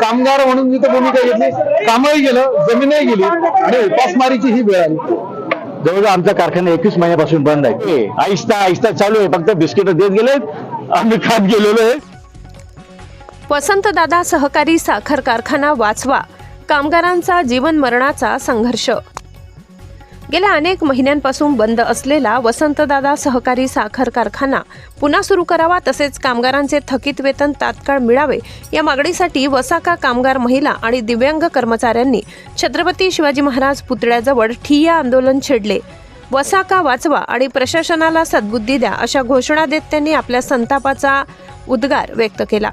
कामगार म्हणून मी तर भूमिका घेतली. कामही गेलं जमीनही गेली. आणि उपासमारीची ही वेळ आली. जवळजवळ आमचा कारखाना एकवीस महिन्यापासून बंद आहे. हे. आहिस्ता आहिस्ता चालू आहे. फक्त बिस्किट देत गेलेत. आम्ही खात गेलेलो आहे. वसंतदादा सहकारी साखर कारखाना वाचवा. कामगारांचा जीवन मरणाचा संघर्ष. गेल्या अनेक महिन्यांपासून बंद असलेला वसंतदादा सहकारी साखर कारखाना पुन्हा सुरू करावा तसेच कामगारांचे थकीत वेतन तात्काळ मिळावे या मागणीसाठी वसाका कामगार महिला आणि दिव्यांग कर्मचाऱ्यांनी छत्रपती शिवाजी महाराज पुतळ्याजवळ ठिय्या आंदोलन छेडले. वसाका वाचवा आणि प्रशासनाला सद्बुद्धी द्या अशा घोषणा देत त्यांनी आपल्या संतापाचा उद्गार व्यक्त केला.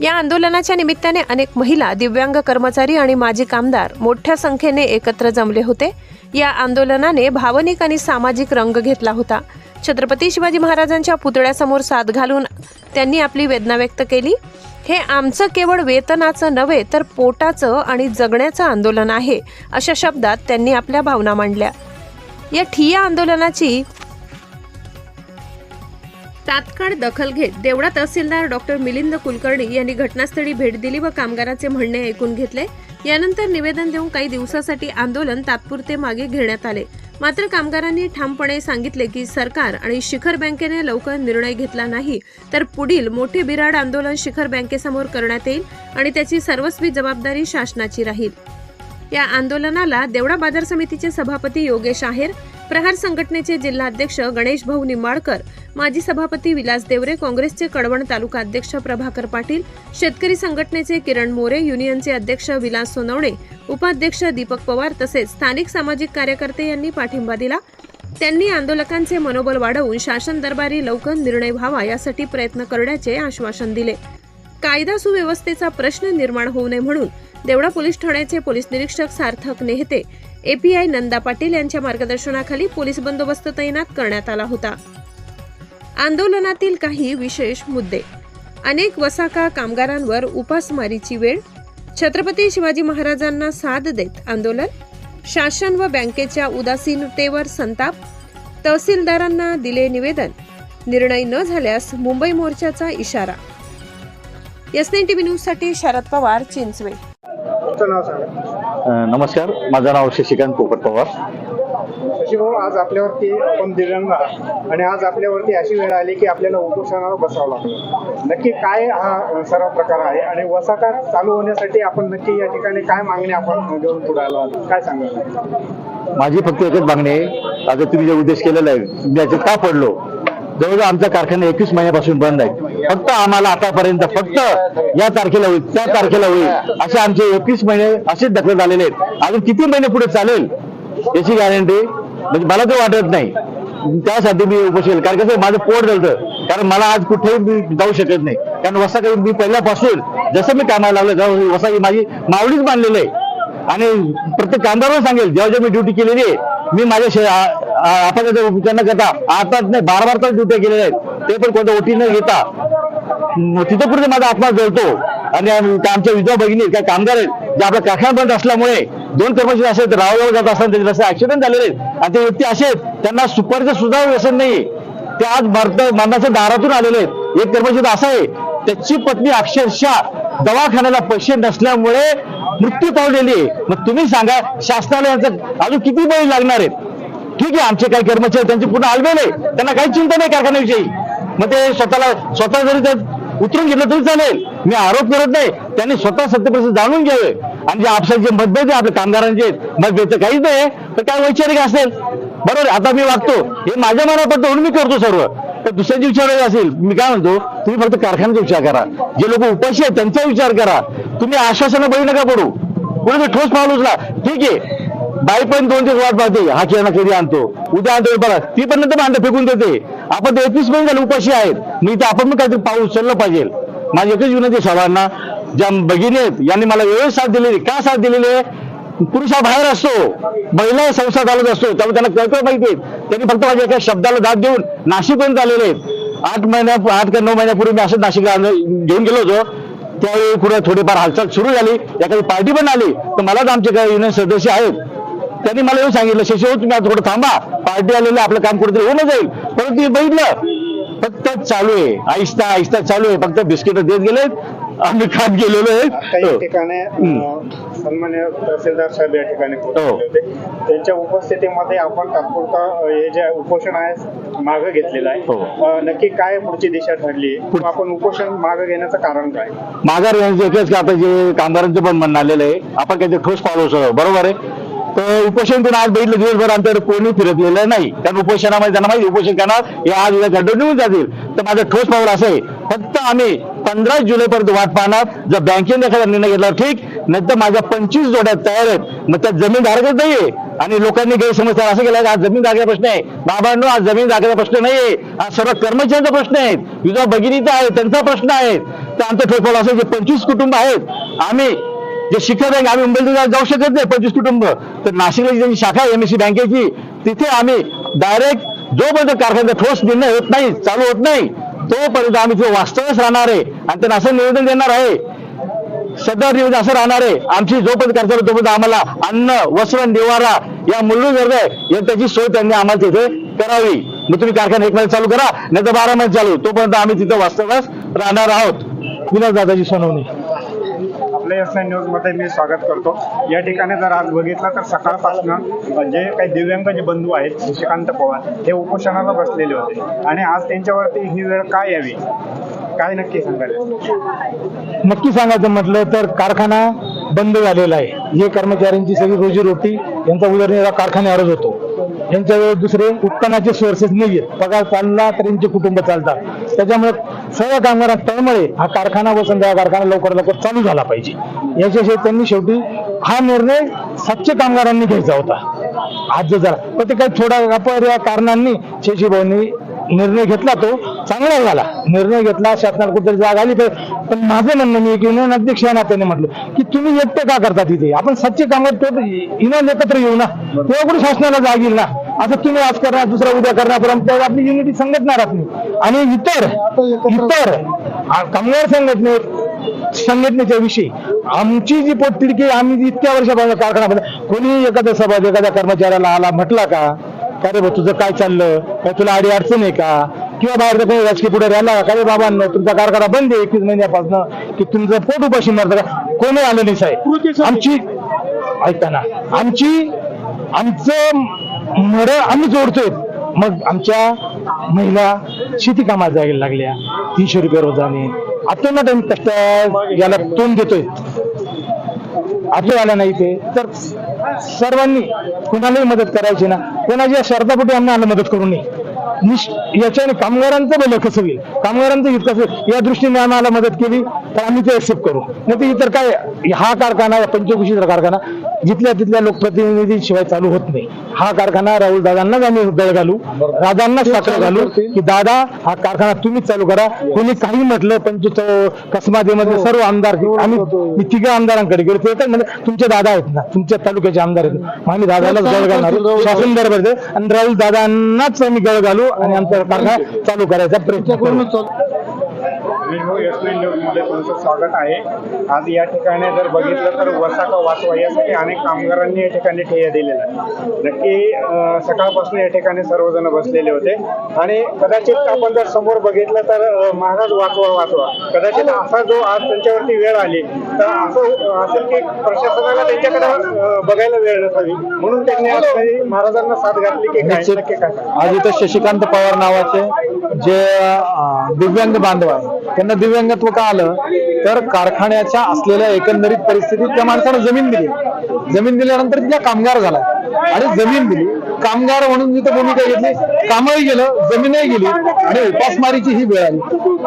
या आंदोलनाच्या निमित्ताने अनेक महिला दिव्यांग कर्मचारी आणि माजी कामदार मोठ्या संख्येने एकत्र जमले होते. या आंदोलनाने भावनिक आणि सामाजिक रंग घेतला होता. छत्रपती शिवाजी महाराजांच्या पुतळ्यासमोर साथ घालून त्यांनी आपली वेदना व्यक्त केली. हे आमचं केवळ वेतनाचं नव्हे तर पोटाचं आणि जगण्याचं आंदोलन आहे अशा शब्दात त्यांनी आपल्या भावना मांडल्या. या ठिय्या आंदोलनाची तात्काळ दखल घेत देवळा तहसीलदार डॉक्टर मिलिंद कुलकर्णी यांनी घटनास्थळी भेट दिली व कामगाराचे म्हणणे ऐकून घेतले. यानंतर निवेदन देऊन काही दिवसासाठी आंदोलन तात्पुरते मागे घेण्यात आले. मात्र कामगारांनी ठामपणे सांगितले की सरकार आणि शिखर बँकेने लवकर निर्णय घेतला नाही तर पुढील मोठे बिराड आंदोलन शिखर बँकेसमोर करण्यात येईल आणि त्याची सर्वस्वी जबाबदारी शासनाची राहील. या आंदोलनाला देवडा बाजार समितीचे सभापती योगेश आहेर प्रहार संघटनेचे जिल्हाध्यक्ष गणेश भाऊ निंबाळकर माजी सभापती विलास देवरे काँग्रेसचे कडवण तालुका अध्यक्ष प्रभाकर पाटील शेतकरी संघटनेचे किरण मोरे युनियनचे अध्यक्ष विलास सोनवणे उपाध्यक्ष दीपक पवार तसेच स्थानिक सामाजिक कार्यकर्ते यांनी पाठिंबा दिला. त्यांनी आंदोलकांचे मनोबल वाढवून शासन दरबारी लवकर निर्णय व्हावा यासाठी प्रयत्न करण्याचे आश्वासन दिले. कायदा सुव्यवस्थेचा प्रश्न निर्माण होऊ नये म्हणून देवडा पोलीस ठाण्याचे पोलीस निरीक्षक सार्थक नेहते एपीआय नंदा पाटील यांच्या मार्गदर्शनाखाली पोलीस बंदोबस्त तैनात करण्यात आला होता. आंदोलनातील काही विशेष मुद्दे. अनेक वसाका कामगारांवर उपासमारीची वेळ. छत्रपती शिवाजी महाराजांना साथ देत आंदोलन. शासन व बँकेच्या उदासीनतेवर संताप. तहसीलदारांना दिले निवेदन. निर्णय न झाल्यास मुंबई मोर्चाचा इशारा. एसएन टीव्ही न्यूजसाठी शरद पवार चिंचवे. नमस्कार. माझं नाव शशिकांत पोपट पवार. शशिभाऊ आज आपल्यावरती आपण दिव्यांग आहात आणि आज आपल्यावरती अशी वेळ आली की आपल्याला उपोषणावर बसावं लागलं नक्की काय हा सर्व प्रकार आहे आणि वसाका चालू होण्यासाठी आपण नक्की या ठिकाणी काय मागणी आपण घेऊन पुढे आलो? काय सांगा माझी फक्त एकच मागणी आहे. आता तुम्ही जे उद्देश केलेला आहे मी याच्यात का पडलो? जवळजवळ आमचा कारखाना एकवीस महिन्यापासून बंद आहे. फक्त आम्हाला आतापर्यंत फक्त या तारखेला होईल त्या तारखेला होईल असे आमचे एकवीस महिने असेच ढकलत आलेले आहेत. अजून किती महिने पुढे चालेल याची गॅरंटी म्हणजे मला तर वाटत नाही. त्यासाठी मी उपोषण कारण कसं माझं पोट जळतं. कारण मला आज कुठेही मी जाऊ शकत नाही. कारण वसा काही मी पहिल्यापासून जसं मी कामाला लावलं जाऊ वसा ही माझी मावळीच मानलेलं आहे. आणि प्रत्येक कामगारांना सांगेल जेव्हा जेव्हा मी ड्युटी केलेली आहे मी माझ्या शे- उपचार न करता आता नाही बार बार तर ड्युट्या केलेल्या आहेत. ते पण कोणत्या ओटी न घेता तिथं पुढे माझा आत्मा जळतो. आणि आमच्या विधवा भगिनी काय कामगार आहेत जे आपला कारखाना बंद असल्यामुळे दोन कर्मचारी असे आहेत, जात असताना त्याचे रस्ते ऍक्सिडेंट झालेले आहेत. आणि ते व्यक्ती असे आहेत त्यांना सुपारीचं सुद्धा व्यसन नाही ते आज मरत मरणाच्या दारातून आलेले आहेत. एक कर्मचारी असा आहे त्याची पत्नी अक्षरशः दवाखान्याला पैसे नसल्यामुळे मृत्यू पावलेली आहे. मग तुम्ही सांगा शासनाला यांचं अजून किती बळी लागणार आहेत? ठीक आहे आमचे काही कर्मचारी त्यांचे पूर्ण आलबेले त्यांना काही चिंता नाही कारखान्याविषयी. मग ते स्वतःला स्वतः जरी त्यात उतरून घेतलं तरी चालेल. मी आरोप करत नाही. त्यांनी स्वतः सत्यप्रसिद्ध जाणून घ्यावे. आणि जे आपसात जे मतभेद आहे आपल्या कामगारांचे मतभेद तर काहीच नाही तर काय वैचारिक असेल? बरोबर आता मी वागतो. हे माझ्या मनात म्हणून मी करतो सर्व. तर दुसऱ्यांची विचार असेल मी काय म्हणतो तुम्ही फक्त कारखान्याचा विचार करा. जे लोक उपाशी आहेत त्यांचा विचार करा. तुम्ही आश्वासनं बळी नका पडू. कोणी ठोस पाऊल उचला. ठीक आहे. बाई पण दोन दिवस वाट पाहते. हा खेळणा कधी आणतो. उद्या आणतो बघा ती पण नंतर भांडं फेकून देते. आपण एकवीस महिने झाले उपाशी आहेत. मी तर आपण पण काहीतरी पाऊल उचललं पाहिजे. माझी एकच विनंती सर्वांना ज्या भगिनी आहेत यांनी मला वेळेस साथ दिलेली का साथ दिलेली आहे? पुरुष हा बाहेर असतो महिला संसार चालत असतो त्यामुळे त्यांना कळकळ माहिती त्यांनी फक्त माझ्या एका शब्दाला दाद देऊन नाशिकपर्यंत आलेले आहेत. आठ महिन्या आठ का नऊ महिन्यापूर्वी मी असंच नाशिकला घेऊन गेलो होतो. त्यावेळी कुठे थोडीफार हालचाल सुरू झाली. एखादी पार्टी पण आली. तर मलाच आमचे काही युनियन सदस्य आहेत. त्यांनी मला येऊन सांगितलं शशी हो तुम्ही आता थोडं थांबा. पार्टी आलेलं आपलं काम कुठेतरी होऊन जाईल. परंतु मी बघितलं फक्त चालू आहे. आहिस्ता आहिस्ता चालू आहे. फक्त बिस्किट देत गेलेत. आम्ही खात गेलेलो आहे. ठिकाणी अं, सन्मान्य तहसीलदार साहेब या ठिकाणी पोहोचले हो. होते. त्यांच्या उपस्थितीमध्ये आपण तात्पुरता अं, हे जे उपोषण आहे मागं घेतलेलं आहे. हो. अं, नक्की काय पुढची दिशा ठरली? आपण उपोषण मागं घेण्याचं कारण काय? माघार घ्यायचं एकच की आता जे कामगारांचं पण म्हणणं आलेलं आहे. आपण काहीतरी ठोस पावलं उचलावं बरोबर आहे. तर उपोषण करून आज बघितलं दिवसभर आमच्याकडे कोणी फिरकलेलं नाही. कारण उपोषणामध्ये त्यांना माहिती उपोषण करणार हे आज उद्या घड्ड निघून जातील. तर माझं ठोस पाऊल असं आहे. फक्त आम्ही पंधरा जुलैपर्यंत वाट पाहणार. जर बँकेने एखादा निर्णय घेतला ठीक नाही तर माझ्या पंचवीस जोड्या तयार आहेत. मग त्या जमीन धारकच नाहीये. आणि लोकांनी गैरसमज केला. असं केलं आज जमीन जागेचा प्रश्न आहे. बाबांनो आज जमीन जागेचा प्रश्न नाहीये. आज सर्व कर्मचाऱ्यांचा प्रश्न आहे. विधवा भगिनीचा आहे त्यांचा प्रश्न आहे. तर आमचं ठोस असं जे पंचवीस कुटुंब आहेत. आम्ही जे शिखर बँक आम्ही मुंबईला जाऊ शकत नाही पंचवीस कुटुंब. तर नाशिकला जी शाखा आहे एमएससी बँकेची तिथे आम्ही डायरेक्ट जोपर्यंत कारखान्याचा ठोस निर्णय होत नाही चालू होत नाही तोपर्यंत आम्ही तिथे वास्तवच राहणार आहे. आणि त्यांना असं निवेदन देणार आहे. सदर निवेदन असं राहणार आहे. आमची जोपर्यंत करतो तोपर्यंत आम्हाला अन्न वस्त्र निवारा या मूलभूत गरजा आहे त्याची सोय त्यांनी आम्हाला तिथे करावी. मग तुम्ही कारखाना एक महिने चालू करा नाही तर बारा महिने चालू. तोपर्यंत आम्ही तिथं वास्तव्यास राहणार आहोत. विनोद दादाजी सुनावणी. आपल्या एस आय न्यूजमध्ये मी स्वागत करतो. या ठिकाणी जर आज बघितलं तर सकाळपासून जे काही दिव्यांग जे बंधू आहेत निशिकांत पवार हे उपोषणाला बसलेले होते. आणि आज त्यांच्यावरती ही वेळ काय यावी? काय नक्की सांगायला नक्की सांगायचं म्हटलं तर कारखाना बंद झालेला आहे. जे कर्मचाऱ्यांची सगळी रोजीरोटी यांचा उदरनिर्वाह कारखान्यावरच होतो. यांच्याजवळ दुसरे उत्पन्नाचे सोर्सेस नाही आहेत पगार चालला तर यांचे कुटुंब चालतात. त्याच्यामुळे सर्व कामगारात तळमळे हा कारखाना वसंत हा कारखाना लवकर लवकर चालू झाला पाहिजे. याच्याशिवाय त्यांनी शेवटी हा निर्णय सच्चे कामगारांनी घ्यायचा होता. आज जर झाला. पण ते काही थोड्या अपरिया कारणांनी शेषीभाऊंनी निर्णय घेतला तो चांगला झाला. निर्णय घेतला शासनाला कुठेतरी जाग आली पाहिजे पण माझं म्हणणं मी की युनियन अध्यक्ष या नात्याने म्हटलं की तुम्ही एकटे का करता तिथे? आपण सच्चे कामगार तो युनियन एकत्र येऊ ना. तेव्हा कुठे शासनाला जाग येईल ना? असं तुम्ही आज करणार दुसरा उद्या करणार परंतु आपली युनिटी संघटना राहत आणि इतर इतर कामगार संघटने संघटनेच्या विषयी आमची जी पोटतिडकी आम्ही इतक्या वर्षापासून कारखाना बनवला, कोणी एखाद्या सभा एखाद्या कर्मचाऱ्याला आला म्हटला का? का रे भाऊ तुझं काय चाललं? काय तुला अडी अडचण आहे का? किंवा बाहेर काही राजकीय पुढे राहिला का रे बाबांना तुमचा कारखाना बंद आहे एकवीस महिन्यापासून की तुमचं पोट उपाशी मारतं का? कोणी आलं नाही साहेब? आमची ऐका ना आमची आमचं मड आम्ही जोडतोय. मग आमच्या महिला शेती कामाला जायला लागल्या. तीनशे रुपये रोजाने. आता आम्ही कष्ट याला तोंड देतोय. आता आला नाही ते. तर सर्वांनी कुणालाही मदत करायची ना कोणाच्या आम्ही आम्हाला मदत करू नये. याच्याने कामगारांचं भलं कसं होईल? कामगारांचं हित कसं या दृष्टीने आम्हाला मदत केली. तर आम्ही ते एक्सेप्ट करू. नाही तर इतर काय हा कारखाना पंचकुशीचा कारखाना जिथल्या तिथल्या लोकप्रतिनिधींशिवाय चालू होत नाही. हा कारखाना राहुल दादांनाच आम्ही गळ घालू. दादांनाच साखर घालू की दादा हा कारखाना तुम्हीच चालू करा. कोणी काही म्हटलं पंचवीस कसमादेमध्ये सर्व आमदार आम्ही मी तिघा आमदारांकडे गेलो. ते तर म्हणजे तुमचे दादा आहेत ना तुमच्या तालुक्याचे आमदार आहेत. ना. मग आम्ही दादालाच गळ घालणार. शासन दरबार आणि राहुल दादांनाच आम्ही गळ घालू आणि आमचा कारखाना चालू करायचा प्रयत्न करू. एस नाईन न्यूजमध्ये तुमचं स्वागत आहे. आज या ठिकाणी जर बघितलं तर वसाका वाचवा यासाठी अनेक कामगारांनी या ठिकाणी ठेया दिलेला आहे नक्की सकाळपासून या ठिकाणी सर्वजण बसलेले होते. आणि कदाचित आपण जर समोर बघितलं तर महाराज वाचवा वाचवा कदाचित असा जो आज त्यांच्यावरती वेळ आली तर असं असेल की प्रशासनाला त्यांच्याकडे बघायला वेळ नसावी. म्हणून त्यांनी आज महाराजांना साथ घातली की काय? निश्चित. नक्की काय? आज इथं शशिकांत पवार नावाचे जे दिव्यांग बांधव आहे त्यांना दिव्यांगत्व का आलं? तर कारखान्याच्या असलेल्या एकंदरीत परिस्थितीत त्या माणसानं जमीन दिली. जमीन दिल्यानंतर तिला कामगार झाला. आणि जमीन दिली. कामगार म्हणून जिथं भूमिका घेतली. कामही गेलं जमीनही गेली आणि उपासमारीची ही वेळ आली.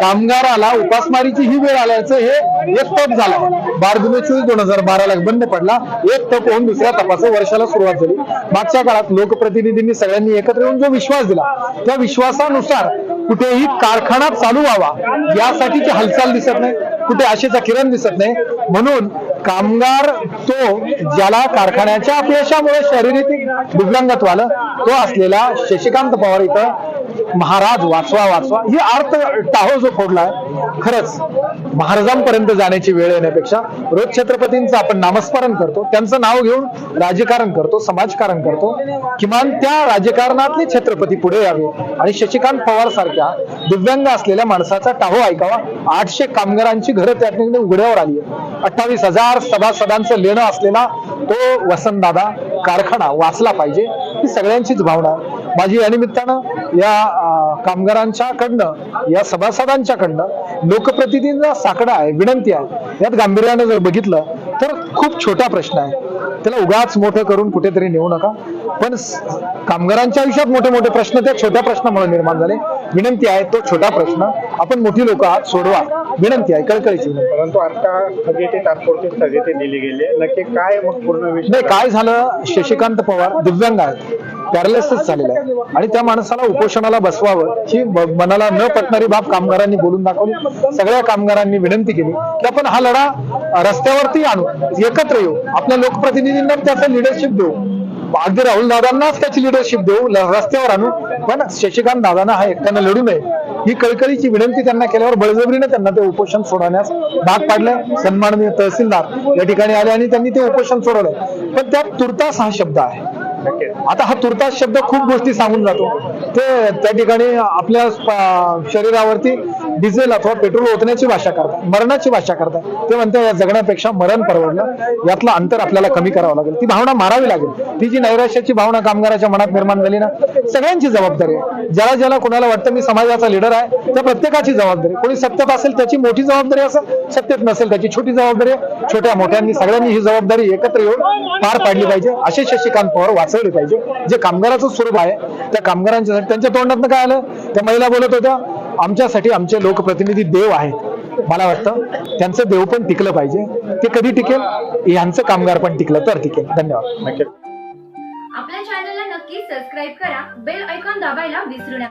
कामगाराला उपासमारीची ही वेळ आल्याचं हे एक तप झाला. बारा जुलै चोवीस दोन हजार बाराला बंद पडला. एक तप होऊन दुसऱ्या तपासून वर्षाला सुरुवात झाली. मागच्या काळात लोकप्रतिनिधींनी सगळ्यांनी एकत्र येऊन जो विश्वास दिला त्या विश्वासानुसार कुठेही कारखाना चालू व्हावा यासाठीची हालचाल दिसत नाही. कुठे आशेचा किरण दिसत नाही. म्हणून कामगार तो ज्याला कारखान्याच्या अपयशामुळे शारीरिक दिव्यांगत्व आलं तो असलेला शशिकांत पवार इथं महाराज वाचवा वाचवा. ही अर्थ टाहो जो फोडलाय खरंच महाराजांपर्यंत जाण्याची वेळ येण्यापेक्षा रोज छत्रपतींचं आपण नामस्मरण करतो त्यांचं नाव घेऊन राजकारण करतो समाजकारण करतो. किमान त्या राजकारणातले छत्रपती पुढे यावे. आणि शशिकांत पवार सारख्या दिव्यांग असलेल्या माणसाचा टाहो ऐकावा. आठशे कामगारांची घरं त्या ठिकाणी उघड्यावर आली अठ्ठावीस हजार सभासदांचं लेणं असलेला तो वसंतदादा कारखाना वाचला पाहिजे ही सगळ्यांचीच भावना आहे. माझी या निमित्तानं या अं, कामगारांच्याकडनं या सभासदांच्याकडनं लोकप्रतिनिधींचा साकडा आहे विनंती आहे. यात गांभीर्यानं जर बघितलं तर खूप छोटा प्रश्न आहे. त्याला उगाच मोठं करून कुठेतरी नेऊ नका. पण कामगारांच्या आयुष्यात मोठे मोठे प्रश्न त्या छोट्या प्रश्नामुळे निर्माण झाले. विनंती आहे तो छोटा प्रश्न. आपण मोठी लोक आहात सोडवा. विनंती आहे कळकळीची विनंती परंतु आता स्थगिती तात्पुरती स्थगिती दिली गेली नक्की काय मग पूर्ण विषय? नाही काय झालं? शशिकांत पवार दिव्यांग आहेत. पॅरलेसच झालेला आहे. आणि त्या माणसाला उपोषणाला बसवावं ही मनाला न पटणारी बाब कामगारांनी बोलून दाखवली. सगळ्या कामगारांनी विनंती केली की आपण हा लढा रस्त्यावरती आणू एकत्र येऊ. आपल्या लोकप्रतिनिधींना त्याचं लिडरशिप देऊ. अगदी राहुल दादांनाच त्याची लिडरशिप देऊ रस्त्यावर आणू. पण शशिकांत दादांना हा एकट्यानं लढू नये. ही कळकळीची विनंती त्यांना केल्यावर बळजबरीने त्यांना ते उपोषण सोडवण्यास भाग पाडलं सन्माननीय तहसीलदार या ठिकाणी आले आणि त्यांनी ते उपोषण सोडवलं पण त्यात तुर्तास हा शब्द आहे. आता हा तुर्तास शब्द खूप गोष्टी सांगून जातो. ते त्या ठिकाणी आपल्या शरीरावरती डिझेल अथवा पेट्रोल ओतण्याची भाषा करतात मरणाची भाषा करतात. ते म्हणतात या जगण्यापेक्षा मरण परवडलं. यातलं अंतर आपल्याला कमी करावं लागेल. ती भावना मारावी लागेल. ती जी नैराश्याची भावना कामगाराच्या मनात निर्माण झाली ना सगळ्यांची जबाबदारी आहे. ज्याला ज्याला कोणाला वाटतं मी समाजाचा लिडर आहे त्या प्रत्येकाची जबाबदारी कोणी सत्तेत असेल त्याची मोठी जबाबदारी असेल सत्तेत नसेल त्याची छोटी जबाबदारी आहे. छोट्या मोठ्यांनी सगळ्यांनी ही जबाबदारी एकत्र येऊन पार पाडली पाहिजे. असे शशिकांत पवार वाचवले पाहिजे. जे कामगाराचं स्वरूप आहे त्या कामगारांच्या त्यांच्या तोंडातनं काय आलं? त्या महिला बोलत होत्या आमच्यासाठी आमचे लोकप्रतिनिधी देव आहेत. मला वाटतं त्यांचं देव पण टिकलं पाहिजे. ते कधी टिकेल? यांचं कामगार पण टिकलं तर टिकेल. धन्यवाद. आपल्या चॅनलला नक्की सबस्क्राईब करा. बेल ऐकॉन दाबायला विसरू नका.